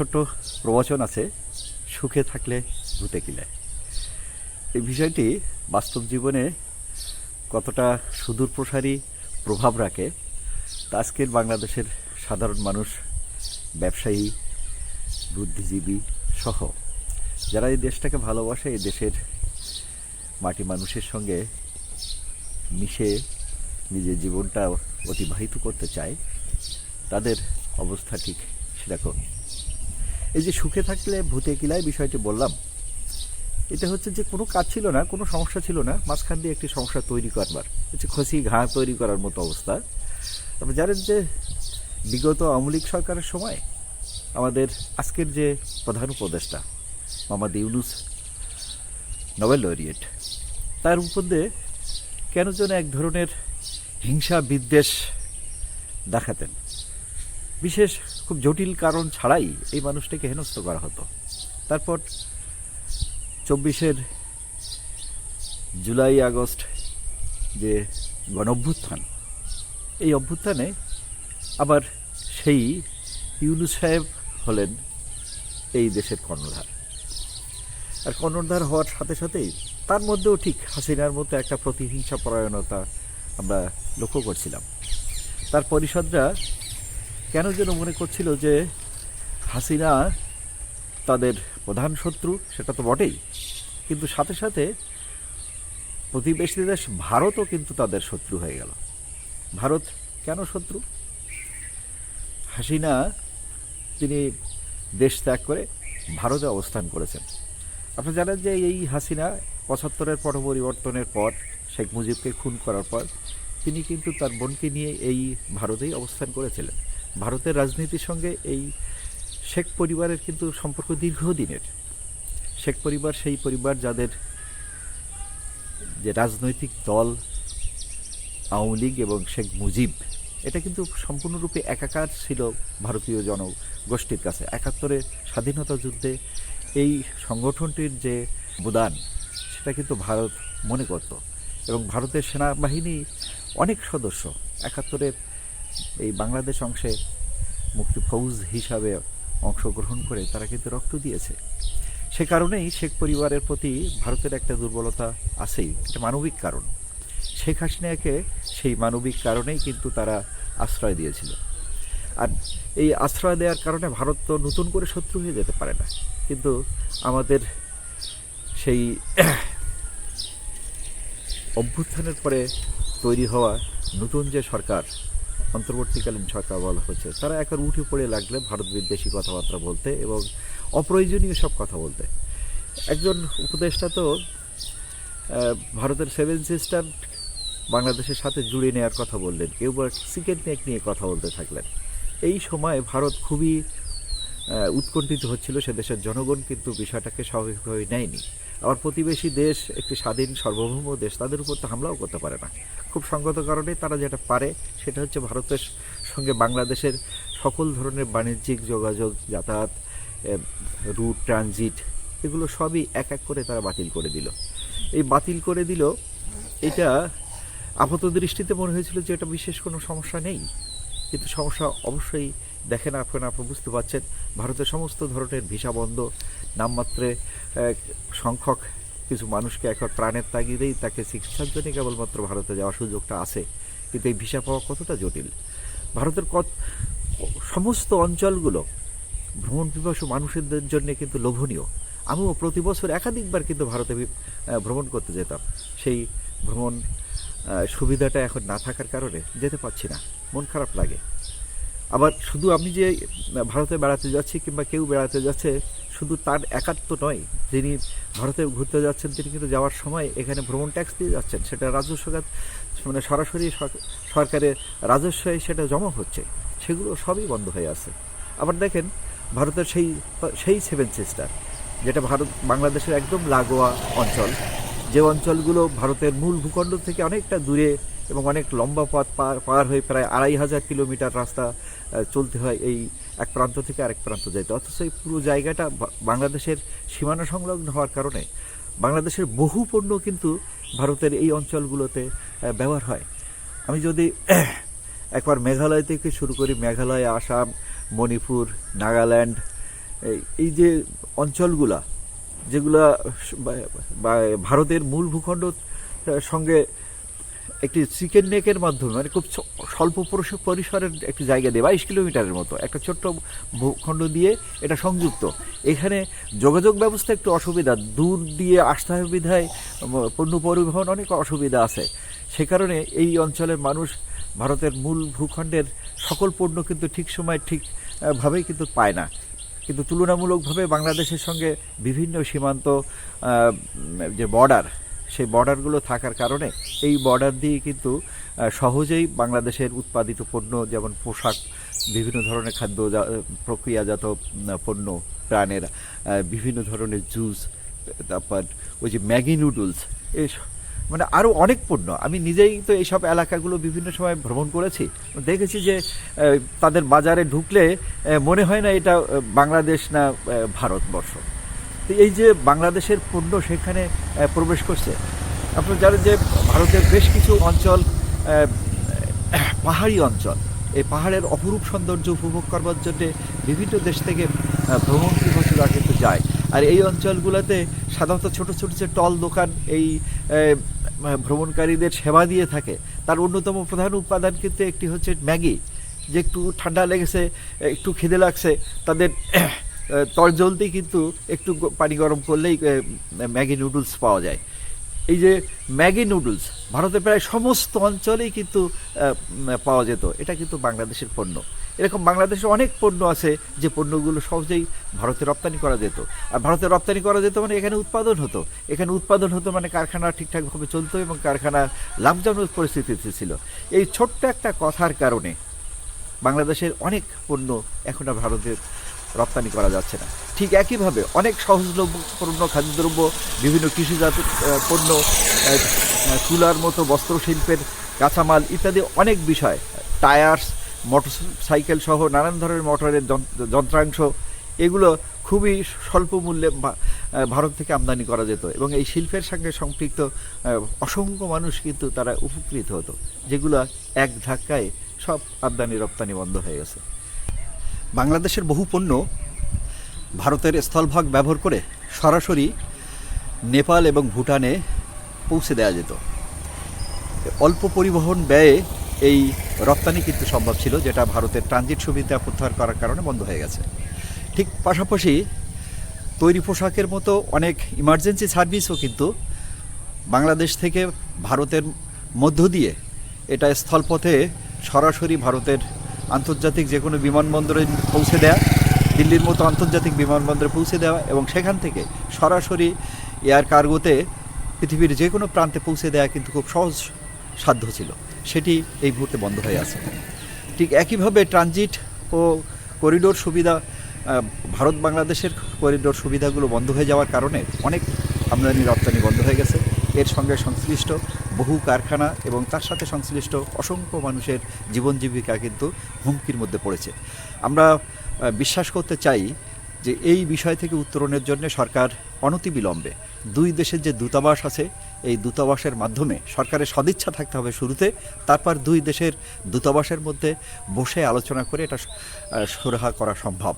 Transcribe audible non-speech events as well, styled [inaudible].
ছোট্ট প্রবচন আছে, সুখে থাকলে ভূতে কিলায় এই বিষয়টি বাস্তব জীবনে কতটা সুদূর প্রসারী প্রভাব রাখে, তা আজকের বাংলাদেশের সাধারণ মানুষ, ব্যবসায়ী, বুদ্ধিজীবী সহ যারা এই দেশটাকে ভালোবাসে, এই দেশের মাটি মানুষের সঙ্গে মিশে নিজের জীবনটা অতিবাহিত করতে চায়, তাদের অবস্থা ঠিক সেরকম। এই যে সুখে থাকলে ভূতে কিলায় বিষয়টি বললাম, এটা হচ্ছে যে কোনো কাজ ছিল না, কোনো সমস্যা ছিল না, মাঝখান দিয়ে একটি সমস্যা তৈরি করবার। হচ্ছে খসি ঘা তৈরি করার মতো অবস্থা। আপনি জানেন যে বিগত আওয়ামী সরকারের সময় আমাদের আজকের যে প্রধান উপদেষ্টা মোহাম্মদ ইউনুস নোবেল লরিয়েট, তার উপর কেন যেন এক ধরনের হিংসা বিদ্বেষ দেখাতেন। বিশেষ খুব জটিল কারণ ছাড়াই এই মানুষটাকে হেনস্থ করা হতো। তারপর চব্বিশের জুলাই, আগস্ট যে গণ অভ্যুত্থান এই অভ্যুত্থানে আবার সেই ইউনুস সাহেব হলেন এই দেশের কর্ণধার। আর কর্ণধার হওয়ার সাথে সাথেই তার মধ্যেও ঠিক হাসিনার মতো একটা প্রতিহিংসা পরায়ণতা আমরা লক্ষ্য করছিলাম। তার পরিষদরা কেন যেন মনে করছিল যে হাসিনা তাদের প্রধান শত্রু, সেটা তো বটেই। কিন্তু সাথে সাথে প্রতিবেশী দেশ ভারতও কিন্তু তাদের শত্রু হয়ে গেল। ভারত কেন শত্রু? হাসিনা তিনি দেশ ত্যাগ করে ভারতে অবস্থান করেছেন। আপনি জানেন যে এই হাসিনা পঁচাত্তরের পট পরিবর্তনের পর, শেখ মুজিবকে খুন করার পর, তিনি কিন্তু তার বোনকে নিয়ে এই ভারতেই অবস্থান করেছিলেন। ভারতের রাজনীতির সঙ্গে এই শেখ পরিবারের কিন্তু সম্পর্ক দীর্ঘদিনের। শেখ পরিবার সেই পরিবার যাদের যে রাজনৈতিক দল, আওয়ামী লীগ এবং শেখ মুজিব, এটা কিন্তু সম্পূর্ণরূপে একাকার ছিল ভারতীয় জনগোষ্ঠীর কাছে। একাত্তরে স্বাধীনতা যুদ্ধে এই সংগঠনটির যে অবদান, সেটা কিন্তু ভারত মনে করত। এবং ভারতের সেনাবাহিনী অনেক সদস্য। একাত্তরের এই বাংলাদেশ অংশে মুক্তি ফৌজ হিসাবে অংশগ্রহণ করে তারা কিন্তু রক্ত দিয়েছে। সে কারণেই শেখ পরিবারের প্রতি ভারতের একটা দুর্বলতা আছেই, এটা মানবিক কারণ। শেখ হাসিনাকে সেই মানবিক কারণেই কিন্তু তারা আশ্রয় দিয়েছিল। আর এই আশ্রয় দেওয়ার কারণে ভারত তো নতুন করে শত্রু হয়ে যেতে পারে না। কিন্তু আমাদের সেই অভ্যুত্থানের পরে তৈরি হওয়া নতুন যে সরকার অন্তর্বর্তীকালীন সরকার বলা হচ্ছে। তারা এখন উঠে পড়ে লাগলে ভারত বিদ্বেষী কথাবার্তা বলতে এবং অপ্রয়োজনীয় সব কথা বলতে। একজন উপদেষ্টা তো ভারতের সেভেন সিস্টার বাংলাদেশের সাথে জুড়ে নেওয়ার কথা বললেন। কেউ বা সিকেট নেক নিয়ে কথা বলতে থাকলেন। এই সময় ভারত খুবই উৎকণ্ঠিত হচ্ছিল সে দেশের জনগণ, কিন্তু বিষয়টাকে স্বাভাবিকভাবে নেয়নি। আবার প্রতিবেশী দেশ, একটি স্বাধীন সার্বভৌম দেশ, তাদের উপর তো হামলাও করতে পারে না। খুব সঙ্গত কারণে তারা যেটা পারে, সেটা হচ্ছে ভারতের সঙ্গে বাংলাদেশের সকল ধরনের বাণিজ্যিক যোগাযোগ, যাতায়াত রুট, ট্রানজিট, এগুলো সবই এক এক করে তারা বাতিল করে দিল। এই বাতিল করে দিল, এটা আপাত দৃষ্টিতে মনে হয়েছিল যে এটা বিশেষ কোনো সমস্যা নেই। কিন্তু সমস্যা অবশ্যই দেখেন আপনারা আপনি বুঝতে পারছেন, ভারতের সমস্ত ধরনের ভিসা বন্ধ। নামমাত্রে সংখ্যক কিছু মানুষকে এখন প্রাণের তাগিদেই তাকে চিকিৎসার জন্য কেবলমাত্র ভারতে যাওয়ার সুযোগটা আছে। কিন্তু এই ভিসা পাওয়া কতটা জটিল? ভারতের কত, সমস্ত অঞ্চলগুলো ভ্রমণ পিপাসু মানুষদের জন্য কিন্তু লোভনীয়। আমিও প্রতি বছর একাধিকবার কিন্তু ভারতে ভ্রমণ করতে যেতাম। সেই ভ্রমণ সুবিধাটা এখন না থাকার কারণে যেতে পারছি না। মন খারাপ লাগে। আবার শুধু আমি যে ভারতে বেড়াতে যাচ্ছি কিংবা কেউ বেড়াতে যাচ্ছে, শুধু তার একাত্ম নয়, যিনি ভারতে ঘুরতে যাচ্ছেন, তিনি কিন্তু যাওয়ার সময় এখানে ভ্রমণ ট্যাক্স দিয়ে যাচ্ছেন। সেটা রাজস্ব মানে সরাসরি সরকারের রাজস্বে সেটা জমা হচ্ছে। সেগুলো সবই বন্ধ হয়ে আছে। আবার দেখেন, ভারতের সেই সেই সেভেন সিস্টার যেটা ভারত, বাংলাদেশের একদম লাগোয়া অঞ্চল। যে অঞ্চলগুলো ভারতের মূল ভূখণ্ড থেকে অনেকটা দূরে এবং অনেক লম্বা পথ পার পার হয়ে প্রায় আড়াই হাজার কিলোমিটার রাস্তা চলতে হয় এই এক প্রান্ত থেকে আরেক প্রান্ত যেতে অথচ এই পুরো জায়গাটা বাংলাদেশের সীমানা সংলগ্ন হওয়ার কারণে বাংলাদেশের বহু পণ্য কিন্তু ভারতের এই অঞ্চলগুলোতে ব্যবহার হয়। আমি যদি [clears throat] একবার মেঘালয় থেকে শুরু করি, মেঘালয়, আসাম, মণিপুর, নাগাল্যান্ড, এই- যে অঞ্চলগুলা, যেগুলা ভারতের মূল ভূখণ্ড সঙ্গে একটি চিকেন নেকের মাধ্যমে মানে খুব স্বল্প পরিস- পরিসরের একটি জায়গা দিয়ে, বাইশ কিলোমিটারের মতো, একটা ছোট্ট ভূখণ্ড দিয়ে এটা সংযুক্ত। এখানে যোগাযোগ ব্যবস্থা একটু অসুবিধা, দূর দিয়ে আসতে বিধায় পণ্য পরিবহন অনেক অসুবিধা আছে। সে কারণে এই অঞ্চলের মানুষ ভারতের মূল ভূখণ্ডের সকল পণ্য কিন্তু ঠিক সময় ঠিকভাবেই কিন্তু পায় না। কিন্তু তুলনামূলকভাবে বাংলাদেশের সঙ্গে বিভিন্ন সীমান্ত যে বর্ডার সেই বর্ডারগুলো থাকার কারণে এই বর্ডার দিয়ে কিন্তু সহজেই বাংলাদেশের উৎপাদিত পণ্য যেমন পোশাক, বিভিন্ন ধরনের খাদ্য প্রক্রিয়াজাত পণ্য, প্রাণের বিভিন্ন ধরনের জুস, তারপর ওই যে ম্যাগি নুডলস এই মানে আরও অনেক পণ্য। আমি নিজেই তো এইসব এলাকাগুলো বিভিন্ন সময় ভ্রমণ করেছি। দেখেছি যে তাদের বাজারে ঢুকলে মনে হয় না এটা বাংলাদেশ না ভারতবর্ষ। তো এই যে বাংলাদেশের পণ্য সেখানে প্রবেশ করছে, আপনারা জানেন যে ভারতের বেশ কিছু অঞ্চল পাহাড়ি অঞ্চল, এই পাহাড়ের অপরূপ সৌন্দর্য উপভোগ করবার জন্যে বিভিন্ন দেশ থেকে ভ্রমণ পিপাসুরা কিন্তু যায়। আর এই অঞ্চলগুলোতে সাধারণত ছোট ছোট যে টল দোকান, এই ভ্রমণকারীদের সেবা দিয়ে থাকে। তার অন্যতম প্রধান উপাদান কিন্তু একটি হচ্ছে ম্যাগি। যে একটু ঠান্ডা লেগেছে, একটু খিদে লাগছে, তাদের তর জলদি কিন্তু একটু পানি গরম করলেই ম্যাগি নুডলস পাওয়া যায়। এই যে ম্যাগি নুডলস, ভারতের প্রায় সমস্ত অঞ্চলেই কিন্তু পাওয়া যেত। এটা কিন্তু বাংলাদেশের পণ্য। এরকম বাংলাদেশে অনেক পণ্য আছে যে পণ্যগুলো সহজেই ভারতে রপ্তানি করা যেত। আর ভারতে রপ্তানি করা যেত মানে এখানে উৎপাদন হতো। এখানে উৎপাদন হতো মানে কারখানা ঠিকঠাকভাবে চলতো এবং কারখানা লাভজনক পরিস্থিতিতে ছিল। এই ছোট্ট একটা কথার কারণে বাংলাদেশের অনেক পণ্য এখন আর ভারতে রপ্তানি করা যাচ্ছে না। ঠিক একইভাবে অনেক সহজলভ্য পণ্য খাদ্যদ্রব্য, বিভিন্ন কৃষিজাত পণ্য তুলার মতো বস্ত্রশিল্পের কাঁচামাল ইত্যাদি অনেক বিষয়। টায়ার্স মোটর সাইকেল সহ নানান ধরনের মোটরের যন- যন্ত্রাংশ, এগুলো খুবই স্বল্প মূল্যে ভারত থেকে আমদানি করা যেত এবং এই শিল্পের সঙ্গে সম্পৃক্ত অসংখ্য মানুষ কিন্তু তারা উপকৃত হতো, যেগুলো এক ধাক্কায় সব আমদানি রপ্তানি বন্ধ হয়ে গেছে। বাংলাদেশের বহু পণ্য ভারতের স্থলভাগ ব্যবহার করে সরাসরি নেপাল এবং ভুটানে পৌঁছে দেওয়া যেত। অল্প পরিবহন ব্যয়ে এই রপ্তানি কিন্তু সম্ভব ছিল, যেটা ভারতের ট্রানজিট সুবিধা প্রত্যাহার করার কারণে বন্ধ হয়ে গেছে। ঠিক পাশাপাশি তৈরি পোশাকের মতো অনেক ইমার্জেন্সি সার্ভিসও কিন্তু বাংলাদেশ থেকে ভারতের মধ্য দিয়ে এটা স্থলপথে সরাসরি ভারতের আন্তর্জাতিক যে কোনো বিমানবন্দরে পৌঁছে দেওয়া দিল্লির মতো আন্তর্জাতিক বিমানবন্দরে পৌঁছে দেওয়া এবং সেখান থেকে সরাসরি এয়ার কার্গোতে পৃথিবীর যে কোনো প্রান্তে পৌঁছে দেওয়া কিন্তু খুব সহজ সাধ্য ছিল। সেটি এই মুহূর্তে বন্ধ হয়ে আছে। ঠিক একইভাবে ট্রানজিট ও করিডোর সুবিধা ভারত বাংলাদেশের করিডোর সুবিধাগুলো বন্ধ হয়ে যাওয়ার কারণে অনেক আমদানি রপ্তানি বন্ধ হয়ে গেছে। এর সঙ্গে সংশ্লিষ্ট বহু কারখানা এবং তার সাথে সংশ্লিষ্ট অসংখ্য মানুষের জীবন জীবিকা কিন্তু হুমকির মধ্যে পড়েছে। আমরা বিশ্বাস করতে চাই যে এই বিষয় থেকে উত্তরণের জন্য সরকার অনতিবিলম্বে দুই দেশের যে দূতাবাস আছে, এই দূতাবাসের মাধ্যমে সরকারের সদিচ্ছা থাকতে হবে শুরুতে, তারপর দুই দেশের দূতাবাসের মধ্যে বসে আলোচনা করে এটা সুরাহা করা সম্ভব।